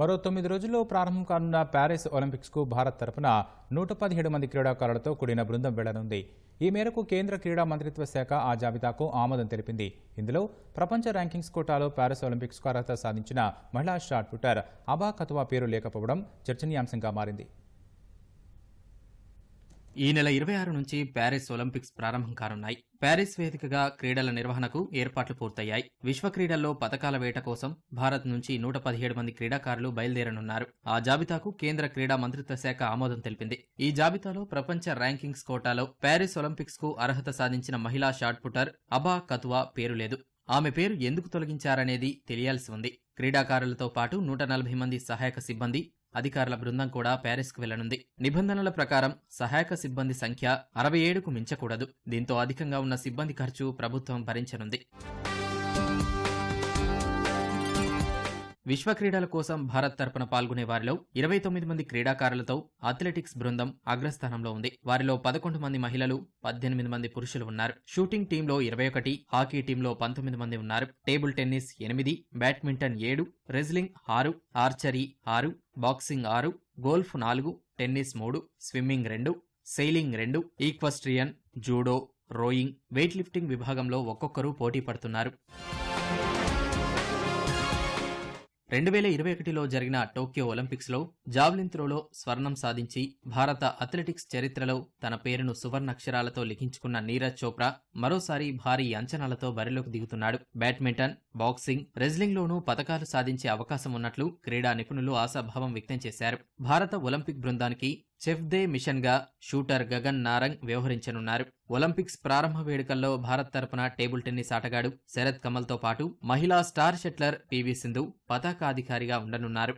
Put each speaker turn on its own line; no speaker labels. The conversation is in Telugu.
మరో తొమ్మిది రోజుల్లో ప్రారంభం కానున్న ప్యారిస్ ఒలింపిక్స్కు భారత్ తరపున నూట పదిహేడు మంది క్రీడాకారులతో కూడిన బృందం వెళ్ళనుంది. ఈ మేరకు కేంద్ర క్రీడా మంత్రిత్వ శాఖ ఆ జాబితాకు ఆమోదం తెలిపింది. ఇందులో ప్రపంచ ర్యాంకింగ్స్ కోటాలో ప్యారిస్ ఒలింపిక్స్కు అర్హత సాధించిన మహిళా షాట్ పుట్టర్. అబా కతువా పేరు లేకపోవడం చర్చనీయాంశంగా మారింది.
ఈ నెల ఇరవై ఆరు నుంచి ప్యారిస్ ఒలింపిక్స్ ప్రారంభం కానున్నాయి. ప్యారిస్ వేదికగా క్రీడల నిర్వహణకు ఏర్పాట్లు పూర్తయ్యాయి. విశ్వ క్రీడల్లో పథకాల వేట కోసం భారత్ నుంచి నూట పదిహేడు మంది క్రీడాకారులు బయలుదేరనున్నారు. ఆ జాబితాకు కేంద్ర క్రీడా మంత్రిత్వ శాఖ ఆమోదం తెలిపింది. ఈ జాబితాలో ప్రపంచ ర్యాంకింగ్స్ కోటాలో ప్యారిస్ ఒలింపిక్స్కు అర్హత సాధించిన మహిళా షాట్ పుటర్ అబా కతువా పేరు లేదు. ఆమె పేరు ఎందుకు తొలగించారనేది తెలియాల్సి ఉంది. క్రీడాకారులతో పాటు నూట నలభై మంది సహాయక సిబ్బంది అధికారుల బృందం కూడా ప్యారిస్కు వెళ్ళనుంది నిబంధనల ప్రకారం సహాయక సిబ్బంది సంఖ్య అరవై ఏడుకు మించకూడదు. దీంతో అధికంగా ఉన్న సిబ్బంది ఖర్చు ప్రభుత్వం భరించనుంది. విశ్వ క్రీడల కోసం భారత్ తరపున పాల్గొనే వారిలో ఇరవై తొమ్మిది మంది క్రీడాకారులతో అథ్లెటిక్స్ బృందం అగ్రస్థానంలో ఉంది. వారిలో పదకొండు మంది మహిళలు పద్దెనిమిది మంది పురుషులు ఉన్నారు. షూటింగ్ టీంలో ఇరవై ఒకటి హాకీ టీంలో పంతొమ్మిది మంది ఉన్నారు. టేబుల్ టెన్నిస్ ఎనిమిది బ్యాడ్మింటన్ ఏడు రెజ్లింగ్ ఆరు ఆర్చరీ ఆరు బాక్సింగ్ ఆరు గోల్ఫ్ నాలుగు టెన్నిస్ మూడు స్విమ్మింగ్ రెండు సెయిలింగ్ రెండు equestrian judo rowing weight lifting విభాగంలో ఒక్కొక్కరు పోటీ పడుతున్నారు. రెండు వేల ఇరవై ఒకటిలో జరిగిన టోక్యో ఒలింపిక్స్లో జావ్లిన్ త్రోలో స్వర్ణం సాధించి భారత అథ్లెటిక్స్ చరిత్రలో తన పేరును సువర్ణాక్షరాలతో లిఖించుకున్న నీరజ్ చోప్రా మరోసారి భారీ అంచనాలతో బరిలోకి దిగుతున్నాడు. బ్యాడ్మింటన్ బాక్సింగ్ రెజ్లింగ్లోనూ పతకాలు సాధించే అవకాశం ఉన్నట్లు క్రీడా నిపుణులు ఆశాభావం వ్యక్తం చేశారు. భారత ఒలింపిక్ బృందానికి చెఫ్ మిషన్గా షూటర్ గగన్ నారంగ్ వ్యవహరించనున్నారు. ఒలింపిక్స్ ప్రారంభ వేడుకల్లో భారత్ తరపున టేబుల్ టెన్నిస్ ఆటగాడు శరత్ కమల్తో పాటు మహిళా స్టార్ షట్లర్ పివి సింధు పతాకాధికారిగా ఉండనున్నారు.